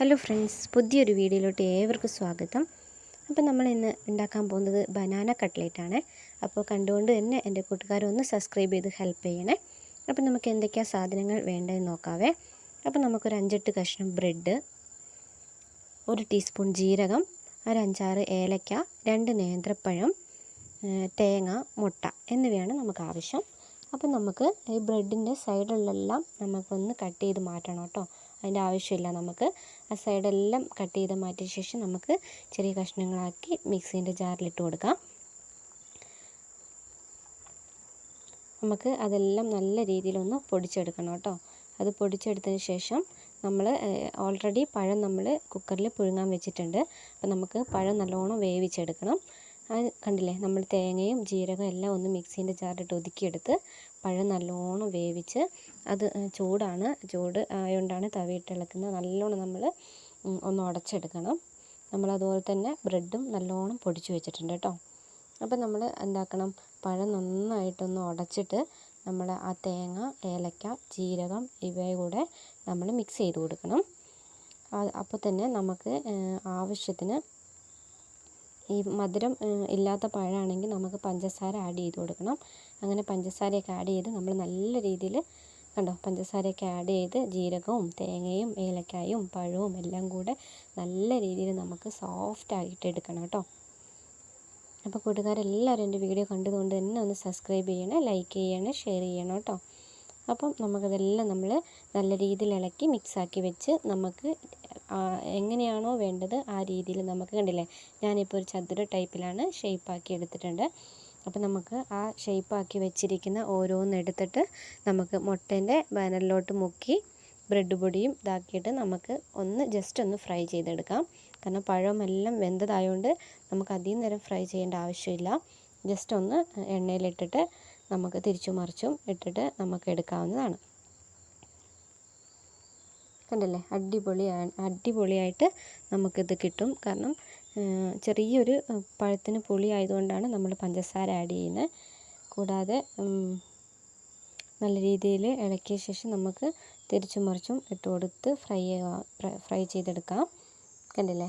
Hello friends പുതിയൊരു വീഡിയോയിലോട്ട് ഏവർക്കും സ്വാഗതം. അപ്പോൾ നമ്മൾ ഇന്ന് ഉണ്ടാക്കാൻ പോകുന്നത് ബനാന കട്ട്ലേറ്റ് ആണ്. അപ്പോൾ കണ്ടുകൊണ്ട് തന്നെ എന്റെ കൂട്ടുകാരൊന്ന് സബ്സ്ക്രൈബ് ചെയ്ത് ഹെൽപ്പ് ചെയ്യണേ. അപ്പോൾ നമുക്ക് എന്തൊക്കെയാണ് സാധനങ്ങൾ വേണ്ടതെന്ന് നോക്കാവേ. അപ്പോൾ നമുക്കൊരു അഞ്ചെട്ട് കഷ്ണം ബ്രെഡ് ഒരു ടീസ്പൂൺ ജീരകം ഒരഞ്ചാറ് ഏലക്ക രണ്ട് നേന്ത്രപ്പഴം തേങ്ങ മുട്ട എന്നിവയാണ് നമുക്ക് ആവശ്യം. അപ്പം നമുക്ക് ഈ ബ്രെഡിന്റെ സൈഡിലെല്ലാം നമുക്കൊന്ന് കട്ട് ചെയ്ത് മാറ്റണം കേട്ടോ. അതിന്റെ ആവശ്യമില്ല നമുക്ക്. ആ സൈഡെല്ലാം കട്ട് ചെയ്ത് മാറ്റിയ ശേഷം നമുക്ക് ചെറിയ കഷ്ണങ്ങളാക്കി മിക്സീന്റെ ജാറിലിട്ട് കൊടുക്കാം. നമുക്ക് അതെല്ലാം നല്ല രീതിയിലൊന്ന് പൊടിച്ചെടുക്കണം കേട്ടോ. അത് പൊടിച്ചെടുത്തതിന് ശേഷം നമ്മൾ ഓൾറെഡി പഴം നമ്മൾ കുക്കറിൽ പുഴുങ്ങാൻ വെച്ചിട്ടുണ്ട്. അപ്പോൾ നമുക്ക് പഴം നല്ലോണം വേവിച്ചെടുക്കണം. അത് കണ്ടില്ലേ? നമ്മൾ തേങ്ങയും ജീരകവും എല്ലാം ഒന്ന് മിക്സീന്റെ ജാറിലിട്ട് ഒതുക്കിയെടുത്ത് പഴം നല്ലോണം വേവിച്ച് അത് ചൂടാണ്. ചൂട് ആയതുകൊണ്ടാണ് തവിയിട്ട് ഇളക്കുന്നത്. നല്ലോണം നമ്മൾ ഒന്ന് ഉടച്ചെടുക്കണം നമ്മൾ അതുപോലെ തന്നെ ബ്രെഡും നല്ലോണം പൊടിച്ച് വെച്ചിട്ടുണ്ട് കേട്ടോ. അപ്പോൾ നമ്മൾ എന്താക്കണം? പഴം നന്നായിട്ടൊന്ന് ഉടച്ചിട്ട് നമ്മൾ ആ തേങ്ങ ഏലക്ക ജീരകം ഇവയെ കൂടെ നമ്മൾ മിക്സ് ചെയ്ത് കൊടുക്കണം. അപ്പോൾ തന്നെ നമുക്ക് ആവശ്യത്തിന് ഈ മധുരം ഇല്ലാത്ത പഴമാണെങ്കിൽ നമുക്ക് പഞ്ചസാര ആഡ് ചെയ്ത് കൊടുക്കണം. അങ്ങനെ പഞ്ചസാരയൊക്കെ ആഡ് ചെയ്ത് നമ്മൾ നല്ല രീതിയിൽ കണ്ടോ പഞ്ചസാരയൊക്കെ ആഡ് ചെയ്ത് ജീരകവും തേങ്ങയും ഏലക്കായും പഴവും എല്ലാം കൂടെ നല്ല രീതിയിൽ നമുക്ക് സോഫ്റ്റ് ആയിട്ട് എടുക്കണം കേട്ടോ. അപ്പോൾ കൂട്ടുകാരെല്ലാവരും എന്റെ വീഡിയോ കണ്ടതുകൊണ്ട് തന്നെ ഒന്ന് സബ്സ്ക്രൈബ് ചെയ്യണേ ലൈക്ക് ചെയ്യണേ ഷെയർ ചെയ്യണം കേട്ടോ. അപ്പം നമുക്കതെല്ലാം നമ്മൾ നല്ല രീതിയിൽ ഇളക്കി മിക്സാക്കി വെച്ച് നമുക്ക് എങ്ങനെയാണോ വേണ്ടത് ആ രീതിയിൽ നമുക്ക് കണ്ടില്ലേ? ഞാനിപ്പോൾ ഒരു ചതുര ടൈപ്പിലാണ് ഷേപ്പാക്കി എടുത്തിട്ടുണ്ട്. അപ്പോൾ നമുക്ക് ആ ഷേപ്പാക്കി വെച്ചിരിക്കുന്ന ഓരോന്ന് എടുത്തിട്ട് നമുക്ക് മുട്ടേന്റെ ബാനറിലോട്ട് മുക്കി ബ്രെഡ് പൊടിയും ഇതാക്കിയിട്ട് നമുക്ക് ഒന്ന് ജസ്റ്റ് ഒന്ന് ഫ്രൈ ചെയ്തെടുക്കാം. കാരണം പഴമെല്ലാം വെന്തതായതുകൊണ്ട് നമുക്ക് അധികം നേരം ഫ്രൈ ചെയ്യേണ്ട ആവശ്യമില്ല. ജസ്റ്റ് ഒന്ന് എണ്ണയിലിട്ടിട്ട് നമുക്ക് തിരിച്ചു മറിച്ചും ഇട്ടിട്ട് നമുക്ക് എടുക്കാവുന്നതാണ്. കണ്ടില്ലേ? അടിപൊളി അടിപൊളിയായിട്ട് നമുക്കിത് കിട്ടും. കാരണം ചെറിയൊരു പഴത്തിന് പുളി ആയതുകൊണ്ടാണ് നമ്മൾ പഞ്ചസാര ആഡ് ചെയ്യുന്നത് കൂടാതെ നല്ല രീതിയിൽ ഇളക്കിയ ശേഷം നമുക്ക് തിരിച്ചും മറിച്ചും ഇട്ട് കൊടുത്ത് ഫ്രൈ ഫ്രൈ ചെയ്തെടുക്കാം. കണ്ടില്ലേ?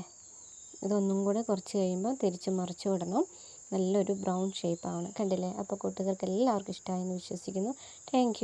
ഇതൊന്നും കൂടെ കുറച്ച് കഴിയുമ്പോൾ തിരിച്ച് മറിച്ച് വിടണം. നല്ലൊരു ബ്രൗൺ ഷേപ്പാണ്. കണ്ടില്ലേ? അപ്പോൾ കൂട്ടുകാർക്ക് എല്ലാവർക്കും ഇഷ്ടമായെന്ന് വിശ്വസിക്കുന്നു. താങ്ക്